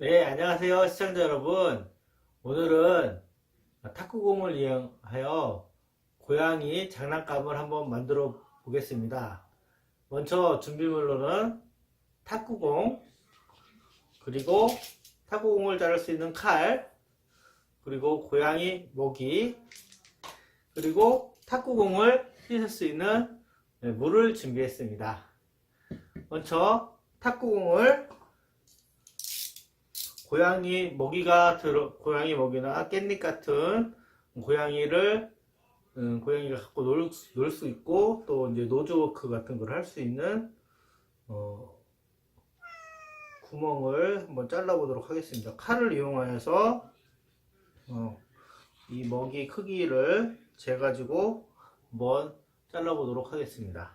네, 안녕하세요, 시청자 여러분. 오늘은 탁구공을 이용하여 고양이 장난감을 한번 만들어 보겠습니다. 먼저 준비물로는 탁구공, 그리고 탁구공을 자를 수 있는 칼, 그리고 고양이 모기, 그리고 탁구공을 씻을 수 있는 네, 물을 준비했습니다. 먼저 탁구공을 고양이 먹이가 들어 고양이 먹이나 깻잎 같은 고양이를 음, 고양이가 갖고 놀수 있고 또 이제 노즈워크 같은 걸 할 수 있는 어, 구멍을 한번 잘라 보도록 하겠습니다. 칼을 이용하여서 어, 이 먹이 크기를 재 가지고 한번 잘라 보도록 하겠습니다.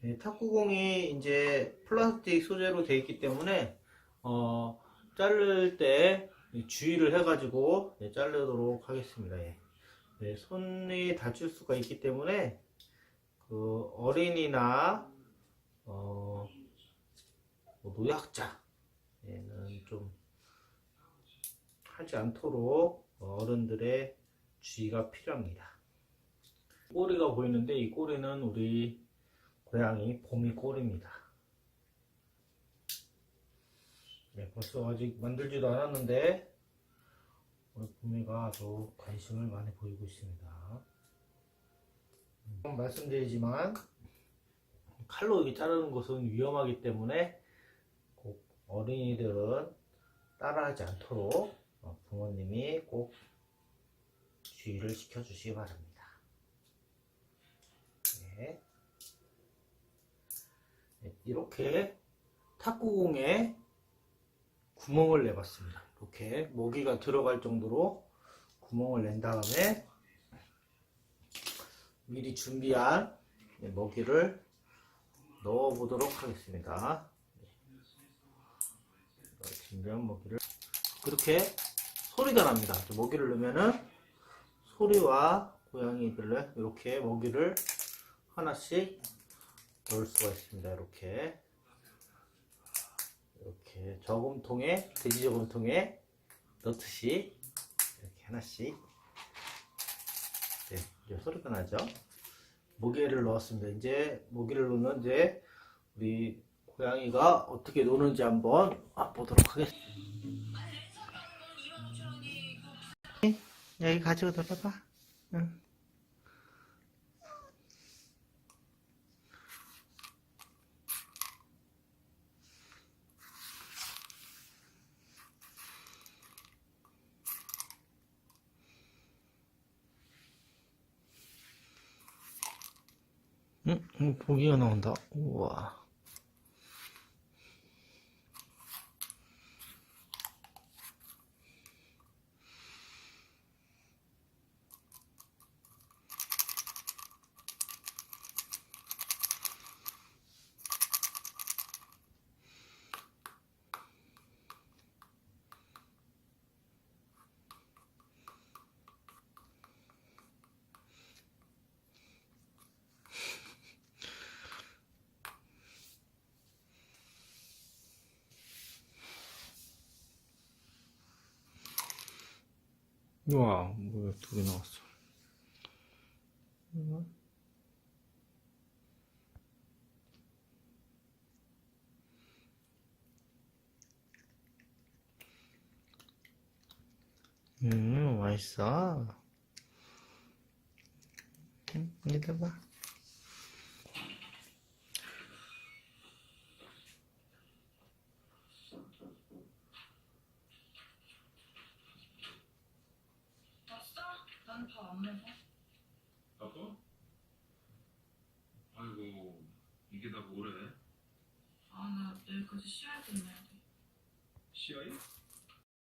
네, 탁구공이 이제 플라스틱 소재로 되어 있기 때문에 어, 자를 때 주의를 해가지고 네, 자르도록 하겠습니다. 예. 네, 손이 다칠 수가 있기 때문에 그 어린이나 어, 뭐 노약자는 좀 하지 않도록 어른들의 주의가 필요합니다. 꼬리가 보이는데 이 꼬리는 우리 고양이 봄이 꼬리입니다. 네, 벌써 아직 만들지도 않았는데 봄이가 아주 관심을 많이 보이고 있습니다. 음, 말씀드리지만 칼로 이렇게 자르는 것은 위험하기 때문에 꼭 어린이들은 따라하지 않도록 어, 부모님이 꼭 주의를 시켜주시기 바랍니다. 네. 네, 이렇게 탁구공에 구멍을 내봤습니다. 이렇게 모기가 들어갈 정도로 구멍을 낸 다음에 미리 준비한 네, 먹이를 넣어 보도록 하겠습니다. 네, 준비한 먹이를 그렇게 소리가 납니다. 먹이를 넣으면은 소리와 고양이들을 이렇게 먹이를 하나씩 넣을 수가 있습니다. 이렇게 이렇게 저금통에 돼지 저금통에 넣듯이 이렇게 하나씩 네, 이제 소리가 나죠. 모기를 넣었습니다. 이제 모기를 넣으면 이제 우리 고양이가 어떻게 노는지 한번 보도록 하겠습니다. 여기 가지고 놀아봐. 응. 응? 응, 고기가 나온다. 우와. 와, 뭐야, 두 개 나왔어. 음. 음, 맛있어. 음, 이따 봐. 왔어? 난 밥 안 먹어. 아빠? 아이고 이게 다 뭐래? 아, 나 내일까지 시야에 끝내야 돼. 시야이?